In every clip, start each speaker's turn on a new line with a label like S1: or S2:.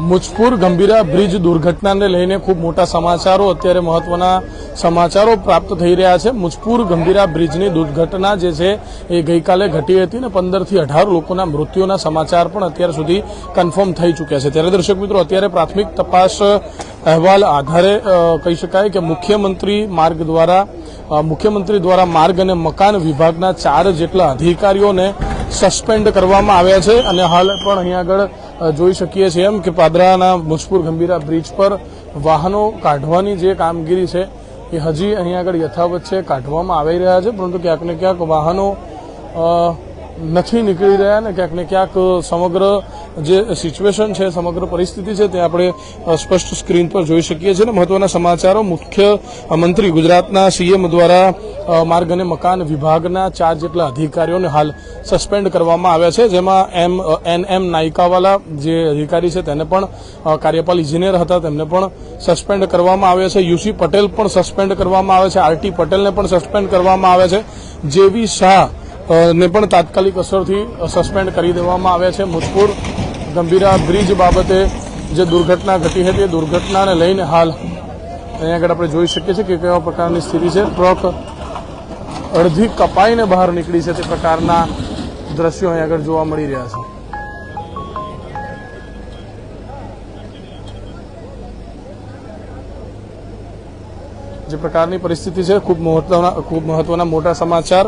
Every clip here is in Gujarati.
S1: મુજપુર ગંભીરા બ્રિજ દુર્ઘટનાને લઈને ખૂબ મોટા સમાચારો અત્યારે મહત્વના સમાચારો પ્રાપ્ત થઈ રહ્યા છે. મુજપુર ગંભીરા બ્રિજની દુર્ઘટના જે છે એ ગઈકાલે ઘટી હતી અને પંદરથી અઢાર લોકોના મૃત્યુના સમાચાર પણ અત્યાર સુધી કન્ફર્મ થઈ ચૂક્યા છે. ત્યારે દર્શક મિત્રો, અત્યારે પ્રાથમિક તપાસ અહેવાલ આધારે કહી શકાય કે મુખ્યમંત્રી માર્ગ દ્વારા મુખ્યમંત્રી દ્વારા માર્ગ અને મકાન વિભાગના ચાર જેટલા અધિકારીઓને સસ્પેન્ડ કરવામાં આવ્યા છે અને હાલ પણ અહીં આગળ જોઈ શકીએ છીએ એમ કે પાદરાના મુજપુર ગંભીરા બ્રિજ પર વાહનો કાઢવાની જે કામગીરી છે એ હજી અહીંયા આગળ યથાવત છે, કાઢવામાં આવી રહ્યા છે, પરંતુ ક્યાંક ને ક્યાંક વાહનો નથી નીકળી રહ્યા ને ક્યાંક ને ક્યાંક સમગ્ર જે સિચ્યુએશન છે, સમગ્ર પરિસ્થિતિ છે તે આપણે સ્પષ્ટ સ્ક્રીન પર જોઈ શકીએ છીએ. અને મહત્વના સમાચારો, મુખ્ય મંત્રી ગુજરાતના સીએમ દ્વારા માર્ગ અને મકાન વિભાગના ચાર જેટલા અધિકારીઓને હાલ સસ્પેન્ડ કરવામાં આવ્યા છે, જેમાં એમ એન, એમ નાયકાવાલા જે અધિકારી છે તેને પણ કાર્યપાલ ઇજનેર હતા તેમને પણ સસ્પેન્ડ કરવામાં આવ્યા છે. યુસી પટેલ પણ સસ્પેન્ડ કરવામાં આવે છે આરટી પટેલને પણ સસ્પેન્ડ કરવામાં આવે છે. જેવી શાહ ને પણ તાત્કાલિક અસરથી સસ્પેન્ડ કરી દેવામાં આવ્યા છે. મુજપુર ગંભીરા બ્રિજ બાબતે જે દુર્ઘટના ઘટી હતી, એ દુર્ઘટનાને લઈને હાલ અહીંયા આગળ આપણે જોઈ શકીએ છીએ કે કેવા પ્રકારની સ્થિતિ છે. ટ્રક અડધી કપાઈને બહાર નીકળી છે તે પ્રકારના દ્રશ્યો અહીંયા આગળ જોવા મળી રહ્યા છે. જે પ્રકારની પરિસ્થિતિ છે, ખૂબ મહત્વના ખૂબ મહત્વના મોટા સમાચાર.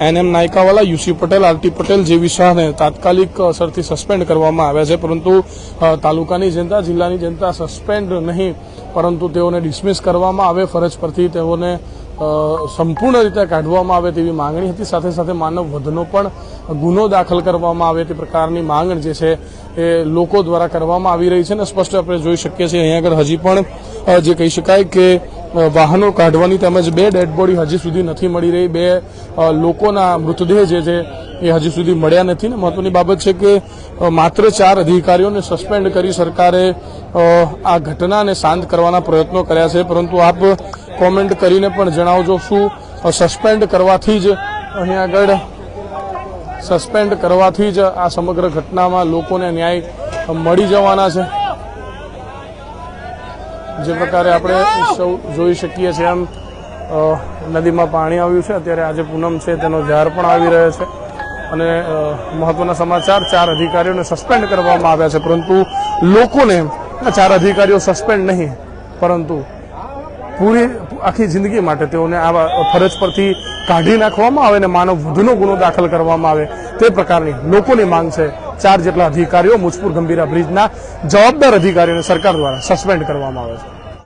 S1: N M Nayakawala U C Patel R T Patel જેવી શાહને તાત્કાલિક અસરથી સસ્પેન્ડ કરવામાં આવ્યા છે, પરંતુ તાલુકાની જનતા, જિલ્લાની જનતા સસ્પેન્ડ નહીં, પરંતુ તેઓને ડિસમિસ કરવામાં આવે ફરજ પરથી તેઓને સંપૂર્ણ રીતે કાઢવામાં આવે તેવી માંગણી હતી. સાથે સાથે માનવ વધનો પણ ગુનો દાખલ કરવામાં આવે તે પ્રકારની માંગ જે છે એ લોકો દ્વારા કરવામાં આવી રહી છે અને સ્પષ્ટ આપણે જોઈ શકીએ છીએ. અહીંયા આગળ હજી પણ જે કહી શકાય કે વાહનો કાઢવાની તેમજ બે ડેડ બોડી હજી સુધી નથી મળી રહી. બે લોકોના મૃતદેહ જે છે એ હજી સુધી મળ્યા નથી. ને મહત્વની બાબત છે કે માત્ર ચાર અધિકારીઓને સસ્પેન્ડ કરી સરકારે આ ઘટનાને શાંત કરવાના પ્રયત્નો કર્યા છે. પરંતુ આપ કોમેન્ટ કરીને પણ જણાવજો શું સસ્પેન્ડ કરવાથી જ અહીં આગળ સસ્પેન્ડ કરવાથી જ આ સમગ્ર ઘટનામાં લોકોને ન્યાય મળી જવાના છે. જે પ્રકારે આપણે સૌ જોઈ શકીએ છીએ એમ નદીમાં પાણી આવ્યું છે. અત્યારે આજે પૂનમ છે, તેનો ઝાર પણ આવી રહ્યો છે. અને મહત્વના સમાચાર, ચાર અધિકારીઓને સસ્પેન્ડ કરવામાં આવ્યા છે. પરંતુ લોકોને, ચાર અધિકારીઓ સસ્પેન્ડ નહીં, પરંતુ પૂરી આખી જિંદગી માટે તેઓને આવા ફરજ પરથી કાઢી નાખવામાં આવે અને માનવ વધુનો ગુનો દાખલ કરવામાં આવે તે પ્રકારની લોકોની માંગ છે. ચાર જેટલા અધિકારીઓ મુજપુર ગંભીરા બ્રિજના જવાબદાર અધિકારીઓને સરકાર દ્વારા સસ્પેન્ડ કરવામાં આવે છે.